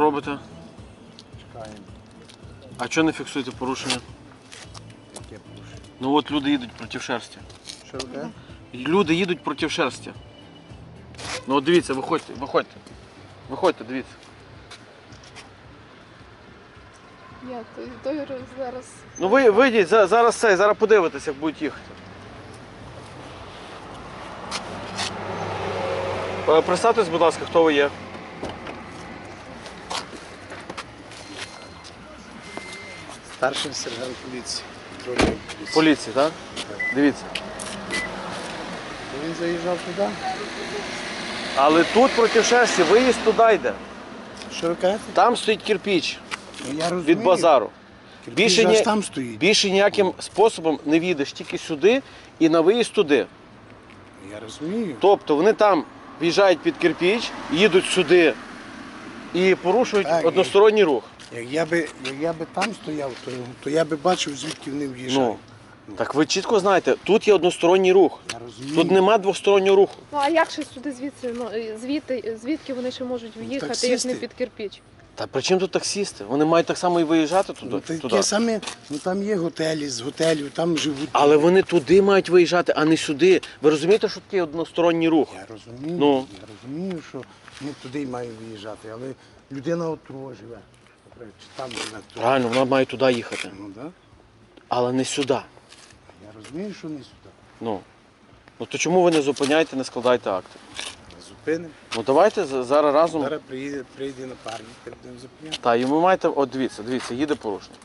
робите? Чекаємо. А чого не фіксуєте порушення? Яке порушення? Ну от люди їдуть проти шерсті. Що таке? Люди їдуть проти шерсті. Ну от дивіться, виходьте, виходьте. Виходьте, дивіться. Ні, той, той зараз. Ну ви вийдіть, за- зараз цей, зараз подивитесь, як будуть їхати. Е, Представтесь, будь ласка, хто ви є. Старший сержант поліції. Поліції. Поліції, так? Дивіться. Він заїжджав туди. Але тут проти шерсті виїзд туди йде. Що ви кажете? Там стоїть кирпіч Ну, я розумію. від базару. Кирпич Більше, ні, там стоїть. більше ніяким способом не в'їдеш, тільки сюди і на виїзд туди. Я розумію. Тобто вони там в'їжджають під кирпіч, їдуть сюди і порушують Так, односторонній рух. Як я би, як я би там стояв, то, то я би бачив, звідки вони в'їжджають. Ну, так ви чітко знаєте, тут є односторонній рух. Я розумію. Тут нема двостороннього руху. Ну а як ще сюди звідси, ну, звідти, звідки вони ще можуть в'їхати, як таксисти. не під кирпіч? Та при чому тут таксісти? Вони мають так само і виїжджати туди. Ну, туди. таке саме, ну там є готелі, з готелів, там живуть. Але вони туди мають виїжджати, а не сюди. Ви розумієте, що таке односторонній рух? Я розумію, Ну. я розумію, що ми туди й маємо виїжджати, але людина от того живе. Чи там то- Правильно, вона має туди їхати, Ну. Да. але не сюди. Я розумію, що не сюди. Ну. Ну то чому ви не зупиняєте, не складаєте акти? Зупинимо. Ну давайте за- зараз разом. Зараз приїде, прийде напарник, будемо зупиняти. Та, і ви маєте, от дивіться, дивіться, їде порушник.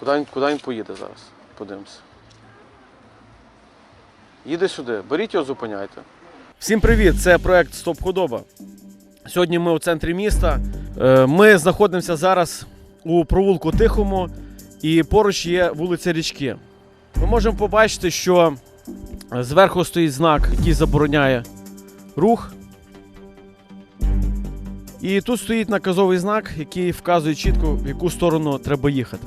Куди він, куди він поїде зараз? Подивимося. Їде сюди, беріть його, зупиняйте. Всім привіт! Це проект Стоп Худоба. Сьогодні ми у центрі міста. Е, Ми знаходимося зараз у провулку Тихому, і поруч є вулиця Річки. Ми можемо побачити, що зверху стоїть знак, який забороняє рух. І тут стоїть наказовий знак, який вказує чітко, в яку сторону треба їхати.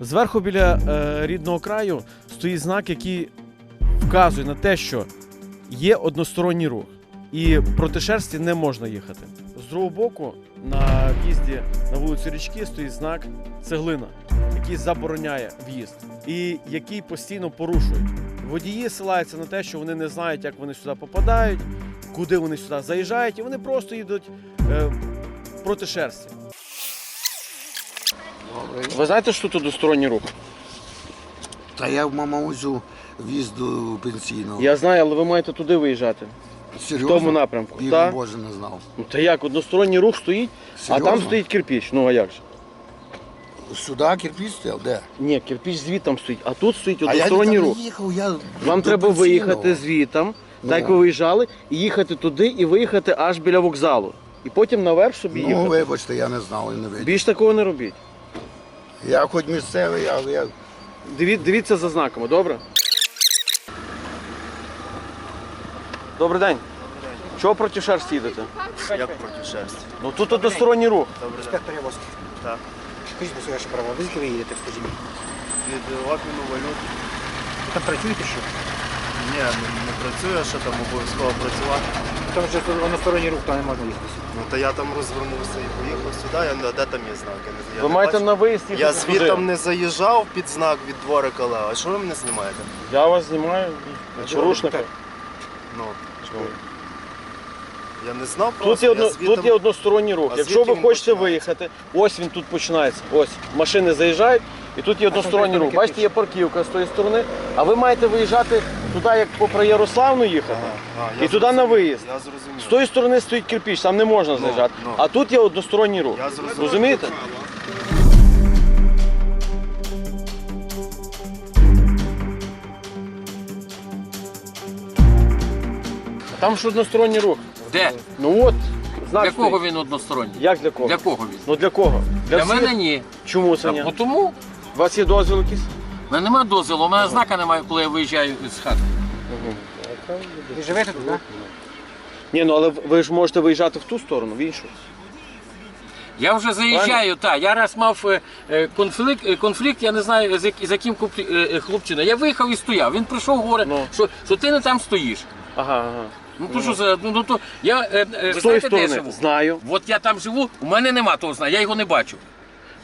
Зверху біля е, рідного краю стоїть знак, який вказує на те, що є односторонній рух, і проти шерсті не можна їхати. З другого боку, на в'їзді на вулицю річки стоїть знак цеглина, який забороняє в'їзд, і який постійно порушують. Водії ссилаються на те, що вони не знають, як вони сюди попадають, куди вони сюди заїжджають, і вони просто їдуть е, проти шерсті. Ви знаєте, що тут односторонній рух? Та я в мамаузю в'їзду пенсійного. Я знаю, але ви маєте туди виїжджати. В тому напрямку. Віру Та? Боже не знав. Ну та як, односторонній рух стоїть, а Серйозно? там стоїть кирпіч. Ну а як же? Сюди кирпіч стояв? Де? Ні, кирпіч звітом стоїть, а тут стоїть А я односторонній рух. не їхав, я Вам до треба пенсійного. виїхати звітом, Ну. так як ви виїжджали, і їхати туди, і виїхати аж біля вокзалу. І потім наверх собі Ну, їхати. вибачте, я не знав і не видів. Більш такого не робіть. Я хоч місцевий, але я... Диві- Дивіться за знаками, добре? Добрий день. Чого проти шерсті їдете? Як проти шерсті? Ну тут односторонній рух. Добре, Інспектор Явоський. Так. Скажіть, будь ласка, ви звідки ви їдете, скажіть мені? від обміну валют. Ви там працюєте що? Ні, не, не працюю, а що там обов'язково працювати. Там вже односторонній рух, там не можна їхати. Ну то я там розвернувся і поїхав сюди, я де там є знак? Я, не, я Ви не маєте бачу. на виїзд їхати Я туди. звідти не заїжджав під знак від дворика Лева. А що ви мене знімаєте? Я вас знімаю. Порушника. ви Ну, я не знав Тут є, я одно, тут є односторонній рух. А Якщо звідки ви він хочете починається? виїхати, ось він тут починається. Ось машини заїжджають, і тут є односторонній рух. Бачите, є парківка з тої сторони, а ви маєте виїжджати туди, як попри Ярославну їхати, Ага, ага, і туди на зрозумів, виїзд. Я зрозумів. З тої сторони стоїть кирпіч, там не можна заїжджати. ну. А тут є односторонній рух. Я зрозумів. Розумієте? Там ж односторонній рух. Де? Ну от, знак Для кого стоїть. він односторонній? Як для кого? Для кого він? Ну для кого? Для всіх? мене ні. Чому це ні? бо тому У вас є дозвіл якийсь? в мене немає дозволу, у мене знака немає, коли я виїжджаю з хати. Ви живете тут, так? Ні, ну але ви ж можете виїжджати в ту сторону, в іншу. Я вже заїжджаю, так. Я раз мав е, е, конфлікт, е, конфлікт, я не знаю, з, як- з яким куплі- е, е, хлопчина. Я виїхав і стояв. Він прийшов, говорить, Ну. що, що ти не там стоїш. Ага, ага. Ну то що за ну, ну то я е, е, тої знаєте, де я сторони живу? знаю. От я там живу, у мене нема того знака, я його не бачу.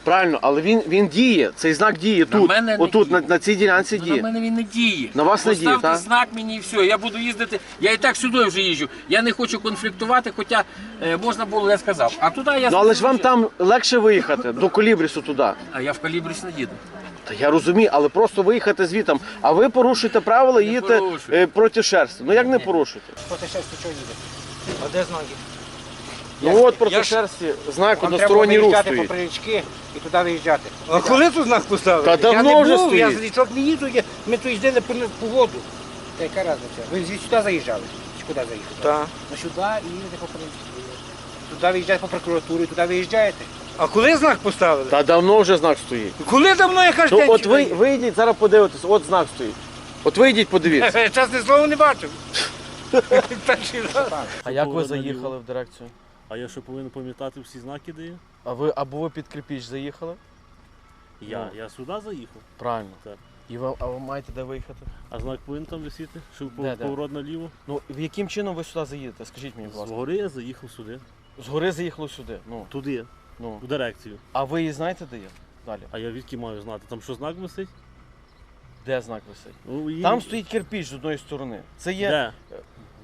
Правильно, але він, він діє. Цей знак діє На тут. мене не Отут, діє. на, на цій ділянці Ну, на мене він не діє. На вас не діє, так? знак мені і все. Я буду їздити. Я і так сюди вже їжджу. Я не хочу конфліктувати, хоча е, можна було, я сказав. А туди я Ну але ж вам там легше виїхати до колібрісу туди. А я в калібріс не їду. Та я розумію, але просто виїхати звітом. А ви порушуєте правила і Не їдете порушую. е, проти шерсти. Ну як не порушуєте? Проти шерсті чого їде? А де знаки? Ну от проти я ж- шерсті знак Вам треба односторонній рух виїжджати по стоїть. прилічки і туди виїжджати. А коли тут знак поставили? Та Я давно не вже був, я з стоїть. річок не їду, я- ми тут їздили по, по воду. Та яка разниця? Ви звідси сюди заїжджали? Чи куди заїхали? Так. Ну сюди і їдете по прилічки. Туди виїжджаєте по прокуратурі, туди виїжджаєте. А коли знак поставили? Та давно вже знак стоїть. Коли давно я кажу, То от ви вийдіть, зараз подивитесь, от знак стоїть. От вийдіть, подивіться. Я Чесне слово не бачив. А як ви заїхали в дирекцію? А я що повинен пам'ятати всі знаки, де є? А ви або ви під Кріпіч заїхали? Я, я сюди заїхав. Правильно. Так. І ви, а ви маєте де виїхати? А знак повинен там висіти, що Де, де? поворот наліво. Ну, в яким чином ви сюди заїдете? Скажіть мені, будь ласка. Згори я заїхав сюди. Згори заїхали сюди. Ну, Туди, ну. в дирекцію. А ви її знаєте, де є? Далі. А я відки маю знати? Там що знак висить? Де знак висить? Ну, і- Там стоїть кирпіч з одної сторони. Це є Де?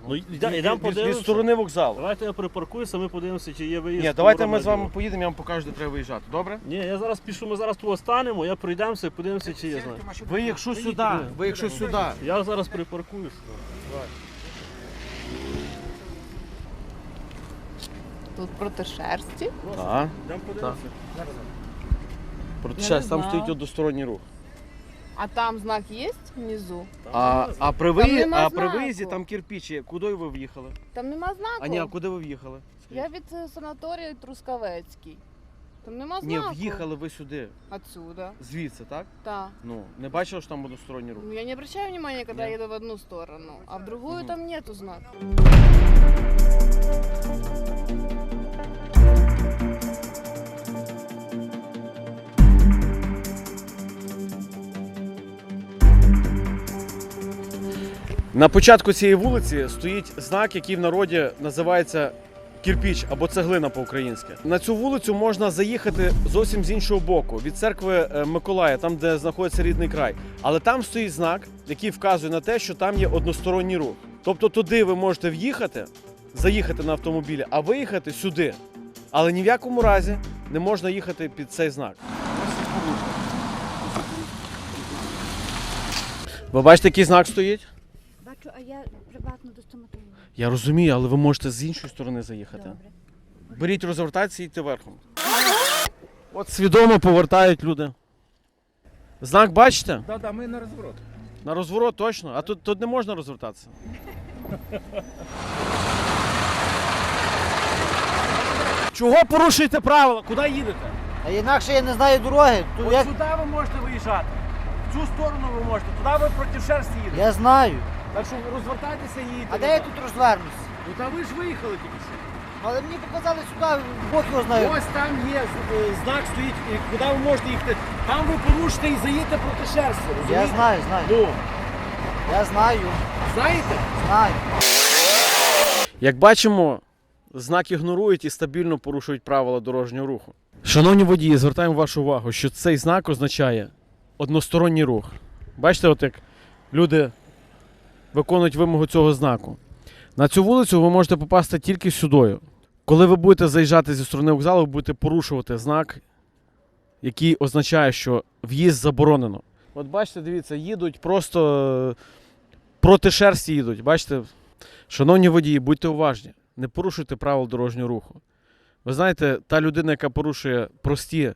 Ну, від, йдемо від, від, подивимося. сторони вокзалу. Давайте я припаркуюся, ми подивимося, чи є виїзд. Ні, давайте ми з вами поїдемо, я вам покажу, де треба виїжджати. Добре? Ні, я зараз пішу, ми зараз тут станемо, я пройдемося, подивимося, чи є знак. Ви якщо сюди, ви якщо сюди. Я зараз припаркуюся. Тут проти шерсті. Так. Проти Я не там знала. стоїть односторонній рух. А там знак є внизу? А, а при Там нема а при знаку. виїзді там кирпичі. Куди ви в'їхали? Там нема знаку. А ні, а куди ви в'їхали? Я від е, санаторію Трускавецький. Там нема Ні, знаку. в'їхали ви сюди, Отсюда. звідси, так? Да. Ну, не бачили, що там односторонній рух? Ну, я не обращаю внимания, когда Нет. еду в одну сторону, а в другую Мгм. там нету знака. На початку цієї вулиці стоїть знак, який в народі називається кірпіч або цеглина по-українськи. На цю вулицю можна заїхати зовсім з іншого боку, від церкви е, Миколая, там де знаходиться рідний край. Але там стоїть знак, який вказує на те, що там є односторонній рух. Тобто туди ви можете в'їхати, заїхати на автомобілі, а виїхати сюди. Але ні в якому разі не можна їхати під цей знак. Ви бачите, який знак стоїть? Бачу, а я приватно до стоматолога. Я розумію, але ви можете з іншої сторони заїхати. Добре. Беріть, розвертайтеся і йдьте верхом. От свідомо повертають люди. Знак бачите? Так, так, ми на розворот. На розворот точно. А тут, тут не можна розвертатися. Чого порушуєте правила? Куди їдете? А інакше я не знаю дороги. Тут От сюди ви можете виїжджати. В цю сторону ви можете. Туди ви проти шерсті їдете. Я знаю. Так що розвертайтеся і їдьте. А де я тут розвернусь? Ну та ви ж виїхали тільки що. Але мені показали сюди, Бог його знає. Ось там є е, знак стоїть, і куди ви можете їхати. Там ви порушите і заїдете проти шерсті. Я розумієте? знаю, знаю. Ну, Я знаю, знаєте? знаю. Як бачимо, знак ігнорують і стабільно порушують правила дорожнього руху. Шановні водії, звертаємо вашу увагу, що цей знак означає односторонній рух. Бачите, от як люди виконують вимогу цього знаку. На цю вулицю ви можете попасти тільки сюдою. Коли ви будете заїжджати зі сторони вокзалу, ви будете порушувати знак, який означає, що в'їзд заборонено. От бачите, дивіться, їдуть просто е, проти шерсті їдуть. Бачите, Шановні водії, будьте уважні, не порушуйте правил дорожнього руху. Ви знаєте, та людина, яка порушує прості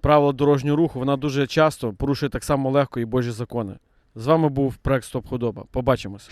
правила дорожнього руху, вона дуже часто порушує так само легко і Божі закони. З вами був проект Стоп Худоба. Побачимось.